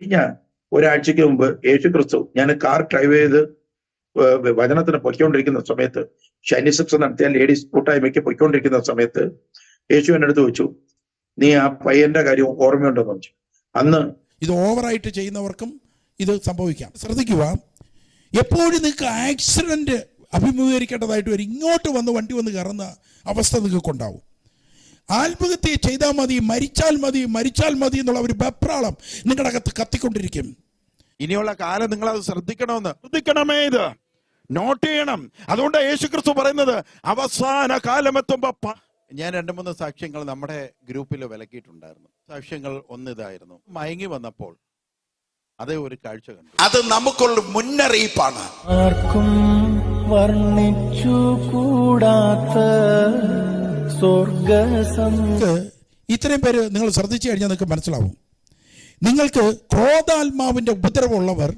കഴിഞ്ഞ ഒരാഴ്ചക്ക് മുമ്പ് യേശു ക്രിസ്തു ഞാൻ കാർ ഡ്രൈവ് ചെയ്ത് വചനത്തിന് പൊയ്ക്കൊണ്ടിരിക്കുന്ന സമയത്ത് ഷൈനിസെക്സ് നടത്തിയ ലേഡീസ് കൂട്ടായ്മയ്ക്ക് പൊയ്ക്കൊണ്ടിരിക്കുന്ന സമയത്ത് യേശു എന്നെ അടുത്ത് വെച്ചു നീ ആ പയ്യന്റെ കാര്യം ഓർമ്മയുണ്ടെന്ന് വെച്ചു അന്ന് ഇത് ഓവറായിട്ട് ചെയ്യുന്നവർക്കും ഇത് സംഭവിക്കാം. ശ്രദ്ധിക്കുക. എപ്പോഴും നിങ്ങൾക്ക് ആക്സിഡന്റ് അഭിമുഖീകരിക്കേണ്ടതായിട്ട് വരും. ഇങ്ങോട്ട് വന്ന് വണ്ടി വന്ന് കയറുന്ന അവസ്ഥ നിങ്ങൾക്ക് ഉണ്ടാവും ആത്മഹത്യ ചെയ്താൽ മതി മരിച്ചാൽ മതി മരിച്ചാൽ മതി എന്നുള്ള ഒരു വെപ്രാളം നിങ്ങളുടെ അകത്ത് കത്തിക്കൊണ്ടിരിക്കും. ഇനിയുള്ള കാലം നിങ്ങൾ അത് ശ്രദ്ധിക്കണമെന്ന്. ശ്രദ്ധിക്കണമേ ഇത്. നോട്ട് ചെയ്യണം. അതുകൊണ്ട് യേശു ക്രിസ്തു പറയുന്നത് അവസാന കാലം എത്തുമ്പോ ഞാൻ രണ്ട് മൂന്ന് സാക്ഷ്യങ്ങൾ നമ്മുടെ ഗ്രൂപ്പിൽ വിലക്കിയിട്ടുണ്ടായിരുന്നു. സാക്ഷ്യങ്ങൾ ഒന്നിതായിരുന്നു മയങ്ങി വന്നപ്പോൾ അതേ ഒരു കാഴ്ച കണ്ടു. അത് നമുക്കുള്ള മുന്നറിയിപ്പാണ്. ആർക്കും വർണിച്ചു കൂടാത്ത ഇത്രയും പേര് നിങ്ങൾ ശ്രദ്ധിച്ചു കഴിഞ്ഞാൽ നിങ്ങൾക്ക് മനസ്സിലാവും. നിങ്ങൾക്ക് ക്രോധാത്മാവിന്റെ ഉപദ്രവമുള്ളവർ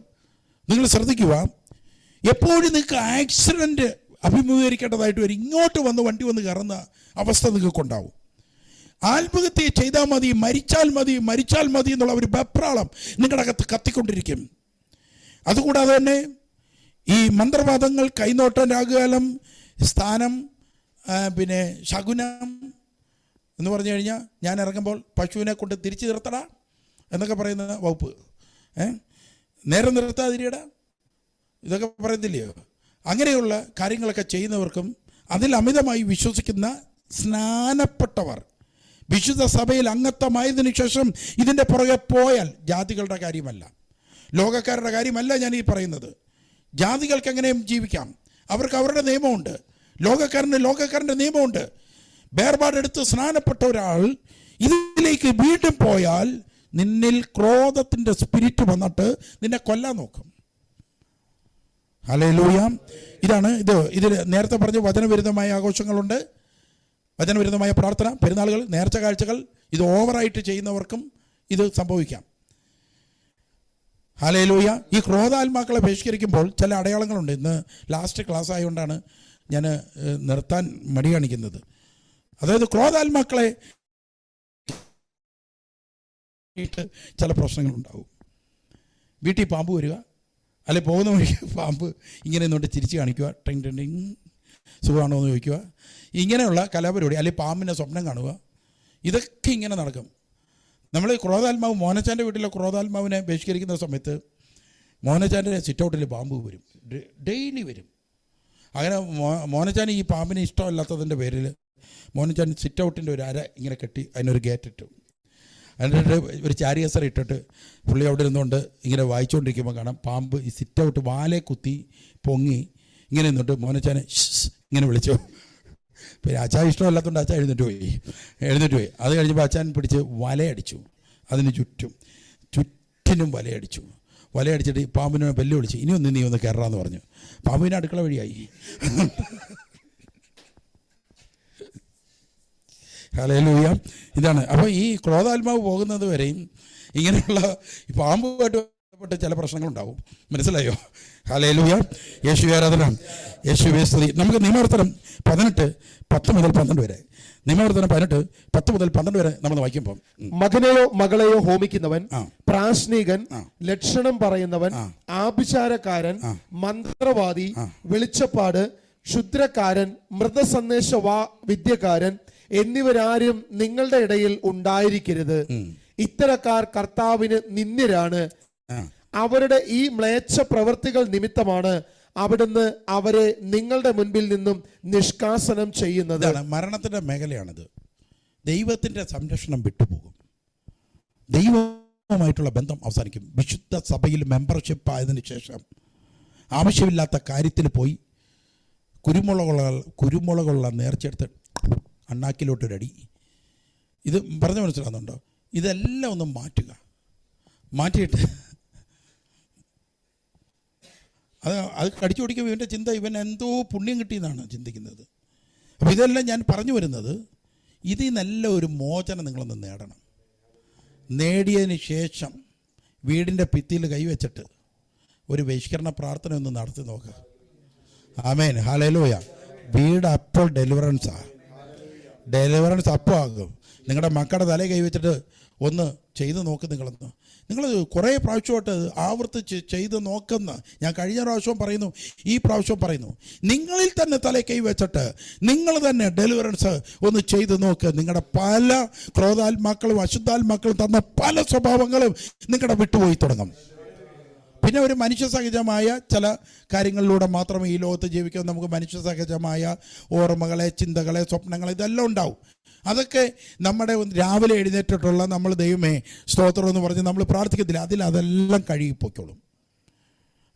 നിങ്ങൾ ശ്രദ്ധിക്കുക എപ്പോഴും നിങ്ങൾക്ക് ആക്സിഡന്റ് അഭിമുഖീകരിക്കേണ്ടതായിട്ട് വരും. ഇങ്ങോട്ട് വന്ന് വണ്ടി വന്ന് കയറുന്ന അവസ്ഥ നിങ്ങൾക്ക് ഉണ്ടാവും ആത്മഹത്യ ചെയ്താൽ മതി മരിച്ചാൽ മതി മരിച്ചാൽ മതി എന്നുള്ള ഒരു വെപ്രാളം നിങ്ങളുടെ അകത്ത് കത്തിക്കൊണ്ടിരിക്കും. അതുകൂടാതെ തന്നെ ഈ മന്ത്രവാദങ്ങൾ കൈനോട്ടം രാഗകാലം സ്ഥാനം പിന്നെ ശകുനം എന്ന് പറഞ്ഞു കഴിഞ്ഞാൽ ഞാൻ ഇറങ്ങുമ്പോൾ പശുവിനെ കൊണ്ട് തിരിച്ചു നിർത്തടാ എന്നൊക്കെ പറയുന്ന വകുപ്പ്. ഏ? നേരെ നിർത്താതിരിയടാ. ഇതൊക്കെ പറയത്തില്ലയോ? അങ്ങനെയുള്ള കാര്യങ്ങളൊക്കെ ചെയ്യുന്നവർക്കും അതിൽ അമിതമായി വിശ്വസിക്കുന്ന സ്നാനപ്പെട്ടവർ വിശുദ്ധ സഭയിൽ അംഗത്വമായതിനു ശേഷം ഇതിന്റെ പുറകെ പോയാൽ ജാതികളുടെ കാര്യമല്ല. ലോകക്കാരുടെ കാര്യമല്ല ഞാൻ ഈ പറയുന്നത്. ജാതികൾക്ക് എങ്ങനെയും ജീവിക്കാം. അവർക്ക് അവരുടെ നിയമമുണ്ട്. ലോകക്കാരന് ലോകക്കാരന്റെ നിയമമുണ്ട്. വേർപാടെടുത്ത് സ്നാനപ്പെട്ട ഒരാൾ ഇതിലേക്ക് വീണ്ടും പോയാൽ നിന്നിൽ ക്രോധത്തിന്റെ സ്പിരിറ്റ് വന്നിട്ട് നിന്നെ കൊല്ലാൻ നോക്കും. ഹലേ ലൂയാം ഇതാണ് ഇത്. ഇതിൽ നേരത്തെ പറഞ്ഞ വചനവിരുദ്ധമായ ആഘോഷങ്ങളുണ്ട്. വചനവിരുദ്ധമായ പ്രാർത്ഥന പെരുന്നാളുകൾ നേർച്ച കാഴ്ചകൾ ഇത് ഓവറായിട്ട് ചെയ്യുന്നവർക്കും ഇത് സംഭവിക്കാം. ഹലേ ലൂയ ഈ ക്രോധാത്മാക്കളെ ബഹിഷ്കരിക്കുമ്പോൾ ചില അടയാളങ്ങളുണ്ട്. ഇന്ന് ലാസ്റ്റ് ക്ലാസ് ആയതുകൊണ്ടാണ് ഞാൻ നിർത്താൻ മടി കാണിക്കുന്നത്. അതായത് ക്രോധാത്മാക്കളെ ചില പ്രശ്നങ്ങളുണ്ടാവും. വീട്ടിൽ പാമ്പ് വരിക അല്ലെ പോകുന്ന വഴിക്ക് പാമ്പ് ഇങ്ങനെ നിന്നോട്ട് ചിരിച്ച് കാണിക്കുക ടെങ് ടെങ് സുഖമാണോ എന്ന് ചോദിക്കുക. ഇങ്ങനെയുള്ള കലാപരിപാടി അല്ലെ പാമ്പിന്റെ സ്വപ്നം കാണുക ഇതൊക്കെ ഇങ്ങനെ നടക്കും. നമ്മൾ ക്രോധാത്മാവ് മോനച്ചാന്റെ വീട്ടിലെ ക്രോധാത്മാവിനെ ബഹിഷ്കരിക്കുന്ന സമയത്ത് മോനച്ചാന്റെ സിറ്റൗട്ടിൽ പാമ്പ് വരും. ഡെയിലി വരും. അങ്ങനെ മോനച്ചാൻ ഈ പാമ്പിനെ ഇഷ്ടമല്ലാത്തതിന്റെ പേരിൽ മോനച്ചാൻ സിറ്റ് ഔട്ടിന്റെ ഒരു അര ഇങ്ങനെ കെട്ടി അതിനൊരു ഗേറ്റ് ഇട്ടു. ഒരു ചാരിയസർ ഇട്ടിട്ട് പുള്ളി അവിടെ ഇരുന്നുകൊണ്ട് ഇങ്ങനെ വായിച്ചുകൊണ്ടിരിക്കുമ്പോൾ കാണാം പാമ്പ് ഈ സിറ്റ് ഔട്ട് വാലെ കുത്തി പൊങ്ങി ഇങ്ങനെ നിന്നിട്ട് മോനച്ചാനെ ഇങ്ങനെ വിളിച്ചു. പിന്നെ അച്ഛാ ഇഷ്ടമല്ലാത്തതുകൊണ്ട് അച്ഛൻ എഴുന്നിട്ട് പോയി. എഴുന്നിട്ട് പോയി. അത് കഴിഞ്ഞപ്പോൾ അച്ഛൻ പിടിച്ച് വലയടിച്ചു. അതിന് ചുറ്റും ചുറ്റിനും വലയടിച്ചു. വലയടിച്ചിട്ട് പാമ്പിനെ ബെല്ല് വിളിച്ച് ഇനി ഒന്ന് നീ ഒന്ന് കയറാന്ന് പറഞ്ഞു. പാമ്പിനെ അടുക്കള വഴിയായി. ഹലേലൂയ ഇതാണ്. അപ്പോൾ ഈ ക്രോധാത്മാവ് പോകുന്നത് വരെയും ഇങ്ങനെയുള്ള പാമ്പുമായിട്ട് ബന്ധപ്പെട്ട് ചില പ്രശ്നങ്ങളുണ്ടാവും. മനസ്സിലായോ? ഹലേലൂയ യേശു ആരാധന. യേശു സ്ത്രീ നമുക്ക് നിയമവർത്തനം പതിനെട്ട് പത്ത് മുതൽ പന്ത്രണ്ട് വരെ. നിയമവർത്തനം പതിനെട്ട് പത്ത് മുതൽ പന്ത്രണ്ട് വരെ നമ്മൾ വായിക്കുമ്പോൾ. മകനെയോ മകളെയോ ഹോമിക്കുന്നവൻ പ്രാശ്നീകൻ ലക്ഷണം പറയുന്നവൻ ആഭിചാരക്കാരൻ മന്ത്രവാദി. വെളിച്ചപ്പാട് ക്ഷുദ്രക്കാരൻ മൃതസന്ദേശ വാ വിദ്യക്കാരൻ എന്നിവരാരും നിങ്ങളുടെ ഇടയിൽ ഉണ്ടായിരിക്കരുത്. ഇത്തരക്കാർ കർത്താവിന് നിന്ദ്യരാണ്. അവരുടെ ഈ മ്ലേച്ഛ പ്രവൃത്തികൾ നിമിത്തമാണ് അവിടുന്ന് അവരെ നിങ്ങളുടെ മുൻപിൽ നിന്നും നിഷ്കാസനം ചെയ്യുന്നത്. മരണത്തിന്റെ മേഖലയാണിത്. ദൈവത്തിന്റെ സംരക്ഷണം വിട്ടുപോകും. ദൈവവുമായിട്ടുള്ള ബന്ധം അവസാനിക്കും. വിശുദ്ധ സഭയിൽ മെമ്പർഷിപ്പ് ആയതിനു ശേഷം ആവശ്യമില്ലാത്ത കാര്യത്തിൽ പോയി കുരുമുളകുള്ള കുരുമുളകുള്ള നേർച്ചെടുത്ത് അണ്ണാക്കിലോട്ടൊരടി ഇത് പറഞ്ഞു മനസ്സിലാകുന്നുണ്ടോ? ഇതെല്ലാം ഒന്ന് മാറ്റുക. മാറ്റിയിട്ട് അത് അത് കടിച്ചു പിടിക്കുമ്പോൾ ഇവന്റെ ചിന്ത ഇവൻ എന്തോ പുണ്യം കിട്ടിയെന്നാണ് ചിന്തിക്കുന്നത്. അപ്പോൾ ഇതെല്ലാം ഞാൻ പറഞ്ഞു വരുന്നത് ഇതിൽ നല്ല ഒരു മോചനം നിങ്ങളൊന്ന് നേടണം. നേടിയതിന് ശേഷം വീടിന്റെ ഭിത്തിയിൽ കൈവച്ചിട്ട് ഒരു ബഹിഷ്കരണ പ്രാർത്ഥന ഒന്ന് നടത്തി നോക്കുക ആമേൻ. ഹാലയിലൂയ വീട് അപ്പോൾ ഡെലിവറൻസാ ഡെലിവറൻസ് അപ്പോൾ ആകും നിങ്ങളുടെ മക്കളുടെ തലയിൽ കൈവച്ചിട്ട് ഒന്ന് ചെയ്ത് നോക്ക് നിങ്ങളെന്ന്. നിങ്ങൾ കുറേ പ്രാവശ്യമായിട്ട് ആവർത്തിച്ച് ചെയ്ത് നോക്കുന്ന ഞാൻ കഴിഞ്ഞ പ്രാവശ്യം പറയുന്നു ഈ പ്രാവശ്യം പറയുന്നു. നിങ്ങളിൽ തന്നെ തലേ കൈ വെച്ചിട്ട് നിങ്ങൾ തന്നെ ഡെലിവറൻസ് ഒന്ന് ചെയ്ത് നോക്ക്. നിങ്ങളുടെ പല ക്രോധാത്മാക്കളും അശുദ്ധാത്മാക്കളും തന്ന പല സ്വഭാവങ്ങളും നിങ്ങളുടെ വിട്ടുപോയി തുടങ്ങും. പിന്നെ ഒരു മനുഷ്യ സഹജമായ ചില കാര്യങ്ങളിലൂടെ മാത്രമേ ഈ ലോകത്ത് ജീവിക്കാൻ നമുക്ക് മനുഷ്യ സഹജമായ ഓർമ്മകളെ ചിന്തകളെ സ്വപ്നങ്ങളെ ഇതെല്ലാം ഉണ്ടാവും. അതൊക്കെ നമ്മുടെ രാവിലെ എഴുന്നേറ്റിട്ടുള്ള നമ്മൾ ദൈവമേ സ്തോത്രം എന്ന് പറഞ്ഞ് നമ്മൾ പ്രാർത്ഥിക്കത്തില്ല. അതിൽ അതെല്ലാം കഴുകിപ്പോയ്ക്കോളും.